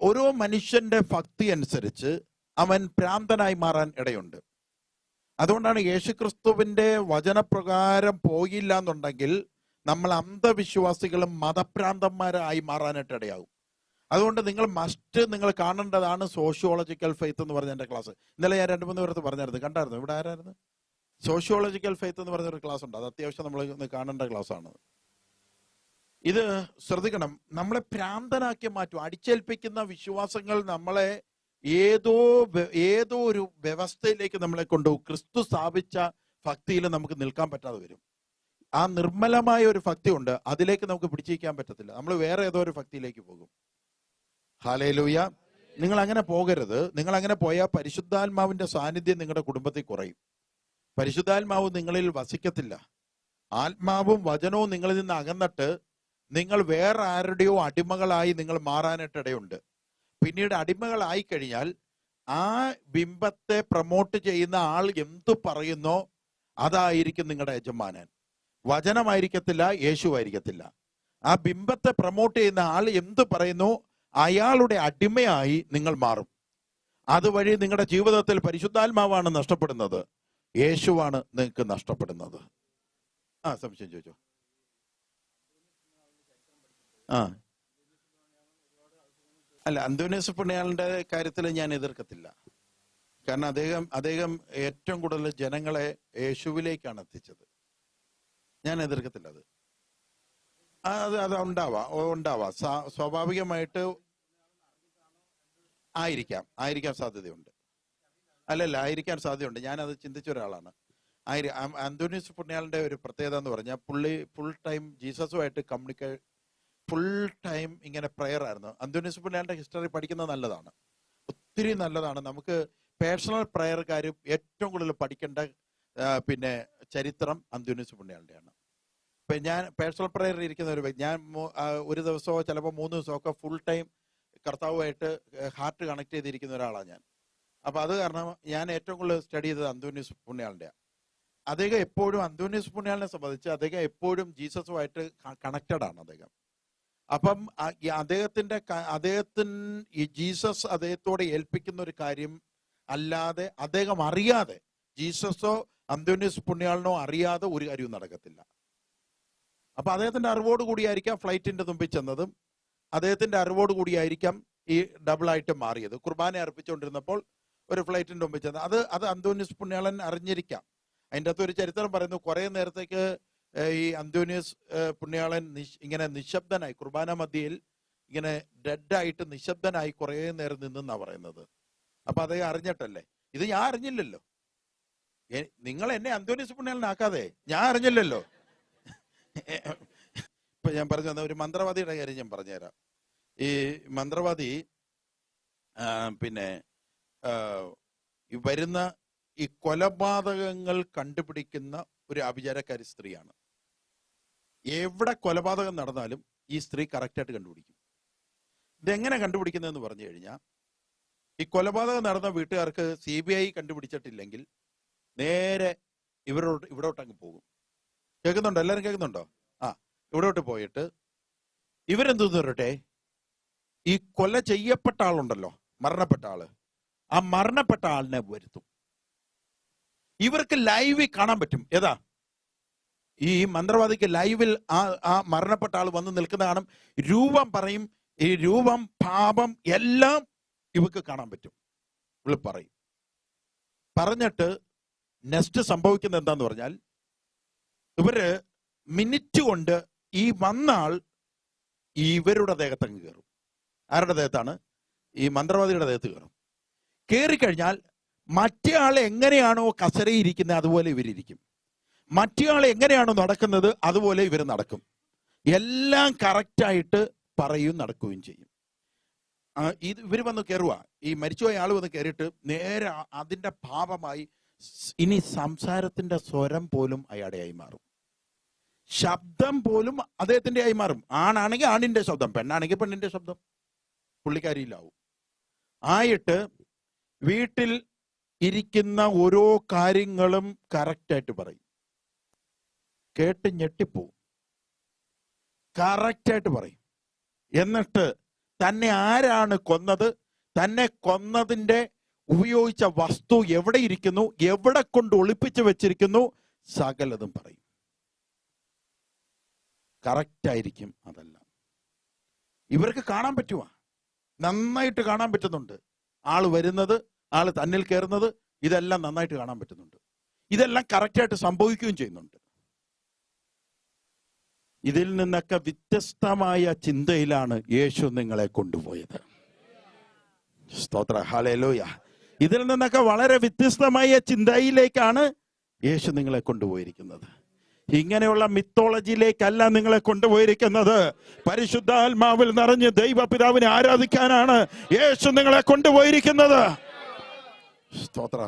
ഓരോ മനുഷ്യന്റെ ഭക്തി അനുസരിച്ച് അവൻ പ്രാന്തനായി മാറാൻ ഇടയുണ്ട്. അതുകൊണ്ടാണ് യേശുക്രിസ്തുവിന്റെ വചനപ്രകാരം പോയില്ല എന്നുണ്ടെങ്കിൽ നമ്മൾ അന്ധവിശ്വാസികളും മതഭ്രാന്തന്മാരായി മാറാനായിട്ട് ഇടയാകും. അതുകൊണ്ട് നിങ്ങൾ മസ്റ്റ് നിങ്ങൾ കാണേണ്ടതാണ് സോഷ്യോളജിക്കൽ ഫെയ്ത്ത് എന്ന് പറഞ്ഞ എന്റെ ക്ലാസ് ഇന്നലെ ഞാൻ രണ്ട് മൂന്ന് പേർത്ത് പറഞ്ഞായിരുന്നു. കണ്ടായിരുന്നു? ഇവിടെ ആരായിരുന്നു? സോഷ്യോളജിക്കൽ ഫെയ്ത്ത് എന്ന് പറഞ്ഞൊരു ക്ലാസ് ഉണ്ട്. അത് അത്യാവശ്യം നമ്മൾ കാണേണ്ട ക്ലാസ് ആണ് ഇത് ശ്രദ്ധിക്കണം. നമ്മളെ ഭ്രാന്തനാക്കി മാറ്റും. അടിച്ചേൽപ്പിക്കുന്ന വിശ്വാസങ്ങൾ നമ്മളെ ഏതോ ഏതോ ഒരു വ്യവസ്ഥയിലേക്ക് നമ്മളെ കൊണ്ടുപോകും ക്രിസ്തു സ്ഥാപിച്ച ഭക്തിയിൽ നമുക്ക് നിൽക്കാൻ പറ്റാതെ വരും. ആ നിർമ്മലമായ ഒരു ഭക്തി ഉണ്ട്. അതിലേക്ക് നമുക്ക് പിടിച്ചിരിക്കാൻ പറ്റത്തില്ല. നമ്മൾ വേറെ ഏതോ ഒരു ഭക്തിയിലേക്ക് പോകും. ഹാലയിലൂയ നിങ്ങൾ അങ്ങനെ പോകരുത്. നിങ്ങൾ അങ്ങനെ പോയാൽ പരിശുദ്ധാത്മാവിന്റെ സാന്നിധ്യം നിങ്ങളുടെ കുടുംബത്തിൽ കുറയും. പരിശുദ്ധാത്മാവ് നിങ്ങളിൽ വസിക്കത്തില്ല. ആത്മാവും വചനവും നിങ്ങളിൽ നിന്ന് അകന്നിട്ട് നിങ്ങൾ വേറെ ആരുടെയോ അടിമകളായി നിങ്ങൾ മാറാനായിട്ട് ഇടയുണ്ട് പിന്നീട് അടിമകളായി കഴിഞ്ഞാൽ ആ ബിംബത്തെ പ്രൊമോട്ട് ചെയ്യുന്ന ആൾ എന്തു പറയുന്നോ അതായിരിക്കും നിങ്ങളുടെ യജമാനൻ. വചനമായിരിക്കത്തില്ല യേശു ആയിരിക്കത്തില്ല ആ ബിംബത്തെ പ്രൊമോട്ട് ചെയ്യുന്ന ആൾ എന്ത് പറയുന്നു അയാളുടെ അടിമയായി നിങ്ങൾ മാറും. അതുവഴി നിങ്ങളുടെ ജീവിതത്തിൽ പരിശുദ്ധാത്മാവാണ് നഷ്ടപ്പെടുന്നത്. യേശുവാണ് നിങ്ങൾക്ക് നഷ്ടപ്പെടുന്നത്. ആ സംശയം ചോദിച്ചോ. ആ. അല്ല അന്തോണിയസ് പുണ്യാളിന്റെ കാര്യത്തിൽ ഞാൻ എതിർക്കത്തില്ല. കാരണം അദ്ദേഹം അദ്ദേഹം ഏറ്റവും കൂടുതൽ ജനങ്ങളെ യേശുവിലേക്കാണ് എത്തിച്ചത്. ഞാൻ എതിർക്കത്തില്ല അത്. അത് അത് ഉണ്ടാവാം ഉണ്ടാവാ. സ്വാഭാവികമായിട്ട് ആയിരിക്കാം ആയിരിക്കാൻ സാധ്യതയുണ്ട്. അല്ലല്ല ആയിരിക്കാൻ സാധ്യതയുണ്ട്. ഞാനത് ചിന്തിച്ച ഒരാളാണ്. ആയിരി അം- അന്തോണിയസ് പുണ്യാളിന്റെ ഒരു പ്രത്യേകത എന്ന് പറഞ്ഞാൽ പുള്ളി ഫുൾ ടൈം ജീസസുമായിട്ട് കമ്മ്യൂണിക്കേ ഫുൾ ടൈം ഇങ്ങനെ പ്രെയർ ആയിരുന്നു. അന്തോണിസ് പുണ്യാളിന്റെ ഹിസ്റ്ററി പഠിക്കുന്നത് നല്ലതാണ്. ഒത്തിരി നല്ലതാണ്. നമുക്ക് പേഴ്സണൽ പ്രെയർക്കാർ ഏറ്റവും കൂടുതൽ പഠിക്കേണ്ട പിന്നെ ചരിത്രം അന്തോണിസ് പുണ്യാളിന്റെയാണ്. ഇപ്പൊ ഞാൻ പേഴ്സണൽ പ്രയർ ഇരിക്കുന്ന ഒരു വ്യക്തി ഞാൻ ഒരു ദിവസമോ ചിലപ്പോൾ മൂന്ന് ദിവസമോ ഒക്കെ ഫുൾ ടൈം കർത്താവുമായിട്ട് ഹാർട്ട് കണക്ട് ചെയ്തിരിക്കുന്ന ഒരാളാണ് ഞാൻ. അപ്പൊ അത് കാരണം ഞാൻ ഏറ്റവും കൂടുതൽ സ്റ്റഡി ചെയ്തത് അന്തോണിയസ് പുണ്യാളിന്റെ അദ്ദേഹം എപ്പോഴും അന്തോണിയസ് പുണ്യാളിനെ സംബന്ധിച്ച് അദ്ദേഹം എപ്പോഴും ജീസസുമായിട്ട് കണക്റ്റഡ് ആണ് അദ്ദേഹം. അപ്പം അദ്ദേഹത്തിന്റെ അദ്ദേഹത്തിന് ഈ ജീസസ് അദ്ദേഹത്തോടെ ഏൽപ്പിക്കുന്ന ഒരു കാര്യം അല്ലാതെ അദ്ദേഹം അറിയാതെ ജീസസോ അന്തോണിയസ് പുണ്യാളിനോ അറിയാതെ ഒരു കാര്യവും നടക്കത്തില്ല. അപ്പൊ അദ്ദേഹത്തിന്റെ അറിവോട് കൂടിയായിരിക്കാം ഫ്ലൈറ്റിന്റെ തുമ്പിൽ ചെന്നതും. അദ്ദേഹത്തിന്റെ അറിവോട് കൂടിയായിരിക്കാം ഈ ഡബിൾ ആയിട്ട് മാറിയത്. കുർബാന അർപ്പിച്ചുകൊണ്ടിരുന്നപ്പോൾ ഒരു ഫ്ലൈറ്റിന്റെ മുമ്പിൽ ചെന്ന്. അത് അത് അന്തോണിയസ് പുണ്യാളൻ അറിഞ്ഞിരിക്കാം. അതിന്റെ അകത്ത് ഒരു ചരിത്രം പറയുന്നു. കുറെ നേരത്തേക്ക് ഈ അന്തോണിയസ് പുണ്യാളൻ ഇങ്ങനെ നിശബ്ദനായി കുർബാന മധ്യയിൽ ഇങ്ങനെ ഡെഡായിട്ട് നിശബ്ദനായി കുറെ നേരം നിന്നെന്നാ പറയുന്നത്. അപ്പൊ അദ്ദേഹം അറിഞ്ഞിട്ടല്ലേ? ഇത് ഞാൻ അറിഞ്ഞില്ലല്ലോ. നിങ്ങൾ എന്നെ അന്തോണിയസ് പുണ്യാളനാക്കാതെ ഞാൻ അറിഞ്ഞില്ലല്ലോ. ഇപ്പൊ ഞാൻ പറഞ്ഞു തന്ന ഒരു മന്ത്രവാദിയുടെ കാര്യം ഞാൻ പറഞ്ഞുതരാം. ഈ മന്ത്രവാദി പിന്നെ ഈ വരുന്ന ഈ കൊലപാതകങ്ങൾ കണ്ടുപിടിക്കുന്ന ഒരു അഭിചാരക്കാരി സ്ത്രീയാണ്. എവിടെ കൊലപാതകം നടന്നാലും ഈ സ്ത്രീ കറക്റ്റായിട്ട് കണ്ടുപിടിക്കും. ഇതെങ്ങനെ കണ്ടുപിടിക്കുന്നതെന്ന് പറഞ്ഞു കഴിഞ്ഞാൽ ഈ കൊലപാതകം നടന്ന വീട്ടുകാർക്ക് സി ബി ഐ കണ്ടുപിടിച്ചിട്ടില്ലെങ്കിൽ നേരെ ഇവരോട്ട് ഇവിടോട്ട് അങ്ങ് പോകും. കേൾക്കുന്നുണ്ടോ? എല്ലാവരും കേൾക്കുന്നുണ്ടോ? ആ ഇവിടോട്ട് പോയിട്ട് ഇവരെന്തോന്ന് തരട്ടെ? ഈ കൊല ചെയ്യപ്പെട്ട ആളുണ്ടല്ലോ മരണപ്പെട്ട ആൾ. ആ മരണപ്പെട്ട ആളിനെ വരുത്തും. ഇവർക്ക് ലൈവിൽ കാണാൻ പറ്റും. ഏതാ? ഈ മന്ത്രവാദിക്ക് ലൈവിൽ ആ ആ മരണപ്പെട്ട ആൾ വന്ന് നിൽക്കുന്ന കാണും. രൂപം പറയും. ഈ രൂപം പാപം എല്ലാം ഇവർക്ക് കാണാൻ പറ്റും. ഇവൾ പറയും. പറഞ്ഞിട്ട് നെക്സ്റ്റ് സംഭവിക്കുന്നത് എന്താന്ന് പറഞ്ഞാൽ ഇവർ മിനിറ്റ് കൊണ്ട് ഈ വന്ന ആൾ ഇവരുടെ ദേഹത്തങ്ങ് കയറും. ആരുടെ ദേഹത്താണ്? ഈ മന്ത്രവാദിയുടെ ദേഹത്ത് കയറും. കയറിക്കഴിഞ്ഞാൽ മറ്റേ ആൾ എങ്ങനെയാണോ കസരയിരിക്കുന്നത് അതുപോലെ ഇവരിയ്ക്കും മറ്റേ ആൾ എങ്ങനെയാണോ നടക്കുന്നത് അതുപോലെ ഇവർ നടക്കും. എല്ലാം കറക്റ്റായിട്ട് പറയും നടക്കുകയും ചെയ്യും. ഇത് ഇവർ വന്ന് കയറുക ഈ മരിച്ചുപോയ ആൾ വന്ന് കയറിയിട്ട് നേരെ അതിന്റെ ഭാവമായി ഇനി സംസാരത്തിന്റെ സ്വരം പോലും അയാടെയായി മാറും. ശബ്ദം പോലും അദ്ദേഹത്തിന്റെ ആയി മാറും. ആണാണെങ്കിൽ ആണിന്റെ ശബ്ദം പെണ്ണാണെങ്കിൽ പെണ്ണിന്റെ ശബ്ദം. പുള്ളിക്കാരിയിലാവും. ആയിട്ട് വീട്ടിൽ ഇരിക്കുന്ന ഓരോ കാര്യങ്ങളും കറക്റ്റായിട്ട് പറയും. കേട്ട് ഞെട്ടിപ്പോവും. കറക്റ്റായിട്ട് പറയും. എന്നിട്ട് തന്നെ ആരാണ് കൊന്നത്? തന്നെ കൊന്നതിന്റെ ഉപയോഗിച്ച വസ്തു എവിടെ ഇരിക്കുന്നു? എവിടെ കൊണ്ട് ഒളിപ്പിച്ചു വെച്ചിരിക്കുന്നു? സകലതും പറയും. കറക്റ്റായിരിക്കും അതെല്ലാം. ഇവർക്ക് കാണാൻ പറ്റുവാ. നന്നായിട്ട് കാണാൻ പറ്റുന്നുണ്ട്. ആൾ വരുന്നത് ആൾ തന്നിൽ കയറുന്നത് ഇതെല്ലാം നന്നായിട്ട് കാണാൻ പറ്റുന്നുണ്ട്. ഇതെല്ലാം കറക്റ്റായിട്ട് സംഭവിക്കുകയും ചെയ്യുന്നുണ്ട്. ഇതിൽ നിന്നൊക്കെ വ്യത്യസ്തമായ ചിന്തയിലാണ് യേശു നിങ്ങളെ കൊണ്ടുപോയത്. സ്തോത്ര. ഹാലേലൂയ ഇതിൽ നിന്നൊക്കെ വളരെ വ്യത്യസ്തമായ ചിന്തയിലേക്കാണ് യേശു നിങ്ങളെ കൊണ്ടുപോയിരിക്കുന്നത്. ഇങ്ങനെയുള്ള മിത്തോളജിയിലേക്കല്ല നിങ്ങളെ കൊണ്ടുപോയിരിക്കുന്നത്. പരിശുദ്ധാത്മാവിൽ നിറഞ്ഞ് ദൈവപിതാവിനെ ആരാധിക്കാനാണ് യേശു നിങ്ങളെ കൊണ്ടുപോയിരിക്കുന്നത്. സ്തോത്ര